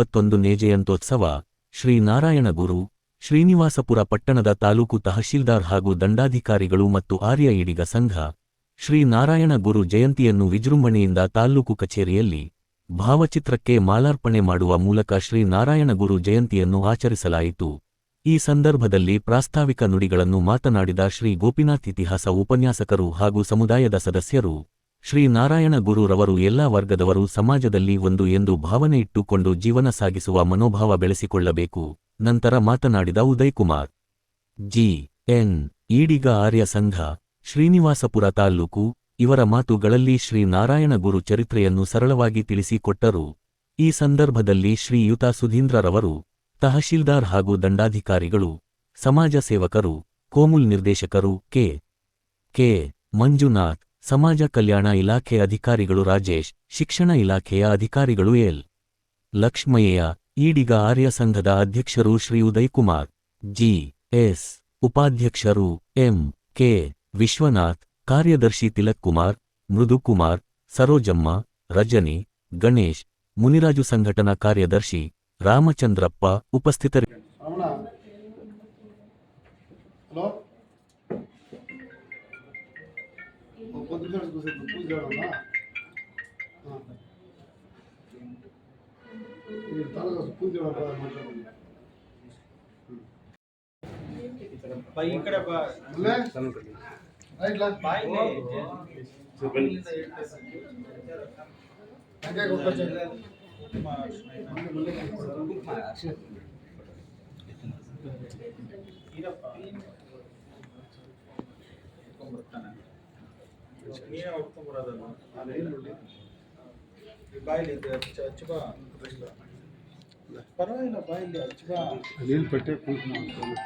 ಎಪ್ಪತ್ತೊಂದನೇ ಜಯಂತ್ಯೋತ್ಸವ ಶ್ರೀ ನಾರಾಯಣ ಗುರು, ಶ್ರೀನಿವಾಸಪುರ ಪಟ್ಟಣದ ತಾಲೂಕು ತಹಶೀಲ್ದಾರ್ ಹಾಗೂ ದಂಡಾಧಿಕಾರಿಗಳು ಮತ್ತು ಆರ್ಯ ಈಡಿಗ ಸಂಘ, ಶ್ರೀ ನಾರಾಯಣ ಗುರು ಜಯಂತಿಯನ್ನು ವಿಜೃಂಭಣೆಯಿಂದ ತಾಲ್ಲೂಕು ಕಚೇರಿಯಲ್ಲಿ ಭಾವಚಿತ್ರಕ್ಕೆ ಮಾಲಾರ್ಪಣೆ ಮಾಡುವ ಮೂಲಕ ಶ್ರೀ ನಾರಾಯಣ ಗುರು ಜಯಂತಿಯನ್ನು ಆಚರಿಸಲಾಯಿತು. ಈ ಸಂದರ್ಭದಲ್ಲಿ ಪ್ರಾಸ್ತಾವಿಕ ನುಡಿಗಳನ್ನು ಮಾತನಾಡಿದ ಶ್ರೀ ಗೋಪಿನಾಥ್ ಇತಿಹಾಸ ಉಪನ್ಯಾಸಕರು ಹಾಗೂ ಸಮುದಾಯದ ಸದಸ್ಯರು ಶ್ರೀ ನಾರಾಯಣ ಗುರುರವರು ಎಲ್ಲಾ ವರ್ಗದವರು ಸಮಾಜದಲ್ಲಿ ಒಂದು ಎಂದು ಭಾವನೆ ಇಟ್ಟುಕೊಂಡು ಜೀವನ ಸಾಗಿಸುವ ಮನೋಭಾವ ಬೆಳೆಸಿಕೊಳ್ಳಬೇಕು. ನಂತರ ಮಾತನಾಡಿದ ಉದಯಕುಮಾರ್. ಜಿ. ಎನ್. ಈಡಿಗ ಆರ್ಯ ಸಂಘ, ಶ್ರೀನಿವಾಸಪುರ ತಾಲ್ಲೂಕು, ಇವರ ಮಾತುಗಳಲ್ಲಿ ಶ್ರೀ ನಾರಾಯಣ ಗುರು ಚರಿತ್ರೆಯನ್ನು ಸರಳವಾಗಿ ತಿಳಿಸಿಕೊಟ್ಟರು. ಈ ಸಂದರ್ಭದಲ್ಲಿ ಶ್ರೀಯುತ ಸುಧೀಂದ್ರರವರು, ತಹಶೀಲ್ದಾರ್ ಹಾಗೂ ದಂಡಾಧಿಕಾರಿಗಳು, ಸಮಾಜ ಸೇವಕರು, ಕೋಮುಲ್ ನಿರ್ದೇಶಕರು ಕೆ. ಕೆ. ಮಂಜುನಾಥ್ ಸಮಾಜ ಕಲ್ಯಾಣ ಇಲಾಖೆ ಅಧಿಕಾರಿಗಳು ರಾಜೇಶ್, ಶಿಕ್ಷಣ ಇಲಾಖೆಯ ಅಧಿಕಾರಿಗಳು ಎಲ್. ಲಕ್ಷ್ಮಯ್ಯ, ಈಡಿಗ ಆರ್ಯ ಸಂಘದ ಅಧ್ಯಕ್ಷರು ಶ್ರೀ ಉದಯಕುಮಾರ್, ಜಿ. ಎಸ್. ಉಪಾಧ್ಯಕ್ಷರು ಎಂ. ಕೆ. ವಿಶ್ವನಾಥ್, ಕಾರ್ಯದರ್ಶಿ ತಿಲಕ್ ಕುಮಾರ್ ಮೃದುಕುಮಾರ್, ಸರೋಜಮ್ಮ, ರಜನಿ, ಗಣೇಶ್, ಮುನಿರಾಜು ಸಂಘಟನಾ ಕಾರ್ಯದರ್ಶಿ ರಾಮಚಂದ್ರಪ್ಪ ಉಪಸ್ಥಿತರಿ ಒಂದು ನಿಮಿಷ ಕೂತ್ಕೊಳ್ಳಿ, ಪೂಜೆ ಹೇಳೋಣ ಹಾಂ ಇಲ್ಲಿ ತಾಲೂಕು ಪೂಜೆ ಹೇಳೋಣ ಮಾತಾಡೋಣ ಬಾ ಈ ಕಡೆ ಬಾ ಅಲ್ಲೇ ರೈಟ್ಲಾ ಬಾಯಿಲೆ ಹಂಗೆ ಗೊತ್ತಾಯ್ತು. ಇರಪ್ಪ ನೀನೇ ಹೊಡ್ಕೊಂಬರೋದಲ್ಲ ಬಾಯಿಲಿ ಇದೆ ಹಚ್ಚ ಹಚ್ಚ ಬಾ ಪರವಾಗಿಲ್ಲ ಬಾಯಿಲಿ ಹಚ್ಚ ಬಾ ನೀನು ಪಟ್ಟೆ ಪೂಜೆ ಮಾಡ್ಕೊಂಡು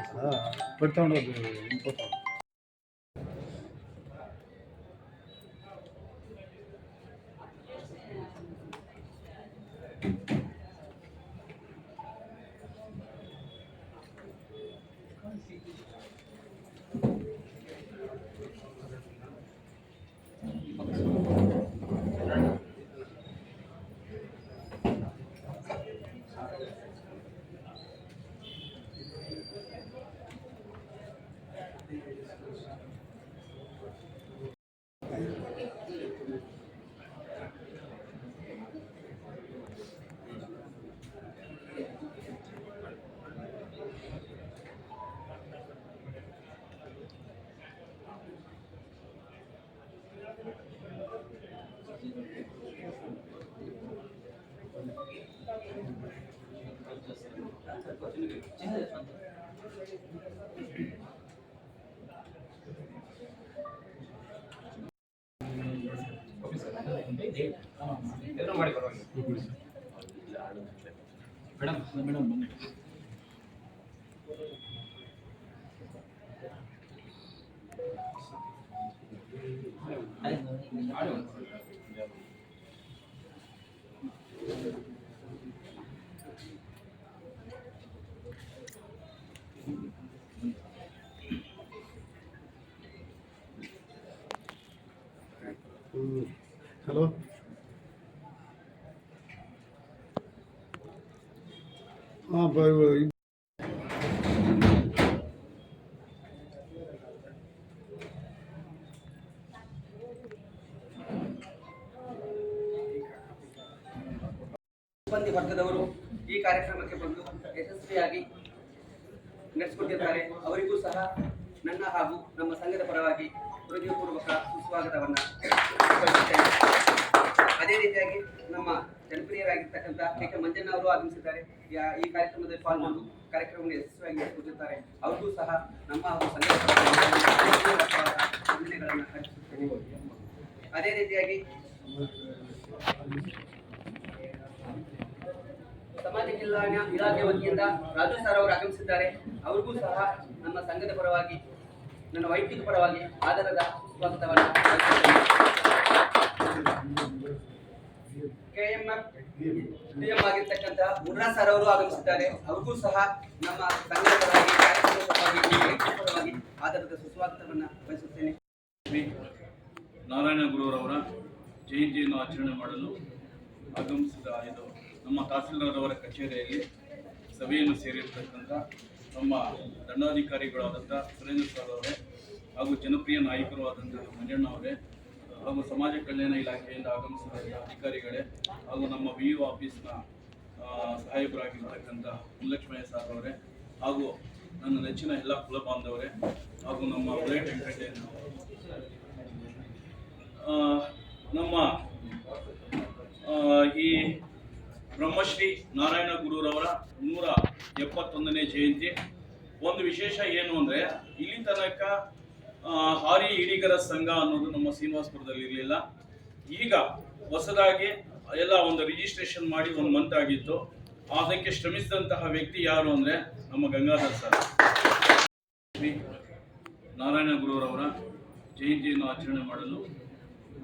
ಪಟ್ಟೆ ತಗೊಂಡೋದು ಇಂಪೋರ್ಟ್ ಹಲೋ ಸಿಬ್ಬಂದಿ ವರ್ಗದವರು ಈ ಕಾರ್ಯಕ್ರಮಕ್ಕೆ ಬಂದು ಯಶಸ್ವಿಯಾಗಿ ನಡೆಸಿಕೊಟ್ಟಿದ್ದಾರೆ ಅವರಿಗೂ ಸಹ ನನ್ನ ಹಾಗೂ ನಮ್ಮ ಸಂಘದ ಪರವಾಗಿ ಹೃದಯಪೂರ್ವಕ ಸುಸ್ವಾಗತವನ್ನು. ಅದೇ ರೀತಿಯಾಗಿ ನಮ್ಮ ಜನಪ್ರಿಯರಾಗಿರ್ತಕ್ಕಂಥ ಕೆ ಕೆ ಮಂಜಣ್ಣ ಅವರು ಆಗಮಿಸಿದ್ದಾರೆ. ಈ ಕಾರ್ಯಕ್ರಮದಲ್ಲಿ ಪಾಲ್ಗೊಂಡು ಕಾರ್ಯಕ್ರಮವನ್ನು ಯಶಸ್ವಿಯಾಗಿ ನಡೆಸಿಕೊಟ್ಟಿದ್ದಾರೆ ಅವ್ರಿಗೂ ಸಹ ನಮ್ಮ ಪರವಾಗಿ ಅದೇ ರೀತಿಯಾಗಿ ಸಮಾಜ ಕಲ್ಯಾಣ ಇಲಾಖೆ ವತಿಯಿಂದ ರಾಜು ಸರ್ ಅವರು ಆಗಮಿಸಿದ್ದಾರೆ. ಅವ್ರಿಗೂ ಸಹ ನಮ್ಮ ಸಂಘದ ಪರವಾಗಿ, ನನ್ನ ವೈಯಕ್ತಿಕ ಪರವಾಗಿ ಆಧಾರದ ಸ್ವಾಗತವನ್ನು ಡಿಎಂ ಆಗಿರ್ತಕ್ಕಂಥ ಮುನ್ರಾಜ್ ಸರ್ ಅವರು ಆಗಮಿಸಿದ್ದಾರೆ. ಅವ್ರಿಗೂ ಸಹ ನಮ್ಮ ಸಂಘದ ಪರವಾಗಿ ಆಧಾರದ ಸುಸ್ವಾಗತವನ್ನು ಬಯಸುತ್ತೇನೆ ನಾರಾಯಣ ಗುರುವರವರ ಜಯಂತಿಯನ್ನು ಆಚರಣೆ ಮಾಡಲು ಆಗಮಿಸಿದ ಇದು ನಮ್ಮ ತಹಸೀಲ್ದಾರ್ ಕಚೇರಿಯಲ್ಲಿ ಸಭೆಯನ್ನು ಸೇರಿರ್ತಕ್ಕಂಥ ನಮ್ಮ ದಂಡಾಧಿಕಾರಿಗಳಾದಂಥ ಸುರೇಂದ್ರ ಸರ್ ಅವರೇ ಹಾಗೂ ಜನಪ್ರಿಯ ನಾಯಕರು ಆದಂಥ ಮಂಜಣ್ಣ ಅವರೇ ಹಾಗೂ ಸಮಾಜ ಕಲ್ಯಾಣ ಇಲಾಖೆಯಿಂದ ಆಗಮಿಸಿದ ಅಧಿಕಾರಿಗಳೇ ಹಾಗೂ ನಮ್ಮ ವಿ ಯು ಆಫೀಸ್ನ ಸಾಹೇಬರಾಗಿರ್ತಕ್ಕಂಥ ಮುಲ್ಲಕ್ಷ್ಮಯ್ಯ ಸರ್ ಅವರೇ ಹಾಗೂ ನನ್ನ ನೆಚ್ಚಿನ ಎಲ್ಲ ಕುಲ ಬಾಂಧವರೇ ಹಾಗೂ ನಮ್ಮ ಬುಲೆಟ್ ವೆಂಕಟೇಶ್ ನಮ್ಮ ಈ ಬ್ರಹ್ಮಶ್ರೀ ನಾರಾಯಣ ಗುರುರವರ ನೂರ ಎಪ್ಪತ್ತೊಂದನೇ ಜಯಂತಿ. ಒಂದು ವಿಶೇಷ ಏನು ಅಂದರೆ, ಇಲ್ಲಿ ತನಕ ಹಾರಿ ಈಡಿಗರ ಸಂಘ ಅನ್ನೋದು ನಮ್ಮ ಶ್ರೀನಿವಾಸಪುರದಲ್ಲಿ ಇರಲಿಲ್ಲ. ಈಗ ಹೊಸದಾಗಿ ಎಲ್ಲ ಒಂದು ರಿಜಿಸ್ಟ್ರೇಷನ್ ಮಾಡಿ ಒಂದು ಮಂತ್ ಆಗಿತ್ತು. ಅದಕ್ಕೆ ಶ್ರಮಿಸಿದಂತಹ ವ್ಯಕ್ತಿ ಯಾರು ಅಂದರೆ ನಮ್ಮ ಗಂಗಾಧರ್ ಸರ್. ನಾರಾಯಣ ಗುರುರವರ ಜಯಂತಿಯನ್ನು ಆಚರಣೆ ಮಾಡಲು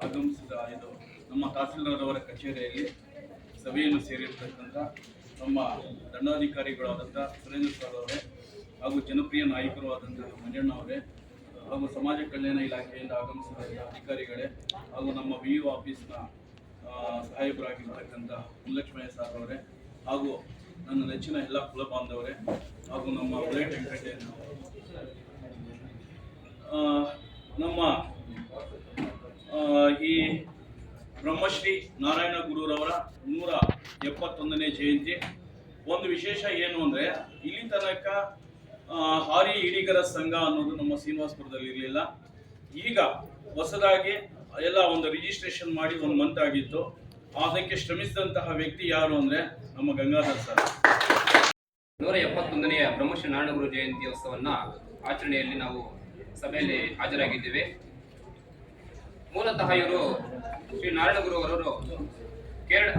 ಆಗಮಿಸಿದ ಇದು ನಮ್ಮ ತಹಸೀಲ್ದಾರ್ ಕಚೇರಿಯಲ್ಲಿ ಸಭೆಯನ್ನು ಸೇರಿರ್ತಕ್ಕಂಥ ನಮ್ಮ ದಂಡಾಧಿಕಾರಿಗಳಾದಂಥ ಸುರೇಂದ್ರ ಸರ್ ಅವರೇ ಹಾಗೂ ಜನಪ್ರಿಯ ನಾಯಕರು ಆದಂತಹ ಮಂಜಣ್ಣ ಅವರೇ ಹಾಗೂ ಸಮಾಜ ಕಲ್ಯಾಣ ಇಲಾಖೆಯಿಂದ ಆಗಮಿಸಿದ ಅಧಿಕಾರಿಗಳೇ ಹಾಗೂ ನಮ್ಮ ವಿ ಯು ಆಫೀಸ್ನ ಸಾಹೇಬರಾಗಿರ್ತಕ್ಕಂಥ ಮುಲ್ಲಕ್ಷ್ಮಯ್ಯ ಸರ್ ಅವರೇ ಹಾಗೂ ನನ್ನ ನೆಚ್ಚಿನ ಎಲ್ಲ ಕುಲ ಬಾಂಧವರೇ ಹಾಗೂ ನಮ್ಮ ಬುಲೆಟ್ ವೆಂಕಟೇಶ್ ನಮ್ಮ ಈ ಬ್ರಹ್ಮಶ್ರೀ ನಾರಾಯಣ ಗುರುರವರ ನೂರ ಎಪ್ಪತ್ತೊಂದನೇ ಜಯಂತಿ. ಒಂದು ವಿಶೇಷ ಏನು ಅಂದರೆ, ಇಲ್ಲಿ ತನಕ ಹಾರಿ ಇಡಿಗರ ಸಂಘ ಅನ್ನೋದು ನಮ್ಮ ಶ್ರೀನಿವಾಸಪುರದಲ್ಲಿ ಇರಲಿಲ್ಲ. ಈಗ ಹೊಸದಾಗಿ ಎಲ್ಲ ಒಂದು ರಿಜಿಸ್ಟ್ರೇಷನ್ ಮಾಡಿ ಒಂದು ಮಂತ್ ಆಗಿತ್ತು. ಅದಕ್ಕೆ ಶ್ರಮಿಸಿದಂತಹ ವ್ಯಕ್ತಿ ಯಾರು ಅಂದರೆ ನಮ್ಮ ಗಂಗಾಧರ್ ಸರ್. ನೂರ ಎಪ್ಪತ್ತೊಂದನೆಯ ಬ್ರಹ್ಮಶ್ರೀ ನಾರಾಯಣಗುರು ಜಯಂತಿ ಉತ್ಸವನ್ನ ಆಚರಣೆಯಲ್ಲಿ ನಾವು ಸಭೆಯಲ್ಲಿ ಹಾಜರಾಗಿದ್ದೇವೆ. ಮೂಲತಃ ಇವರು ಶ್ರೀ ನಾರಾಯಣಗುರು ಅವರವರು ಕೇರಳ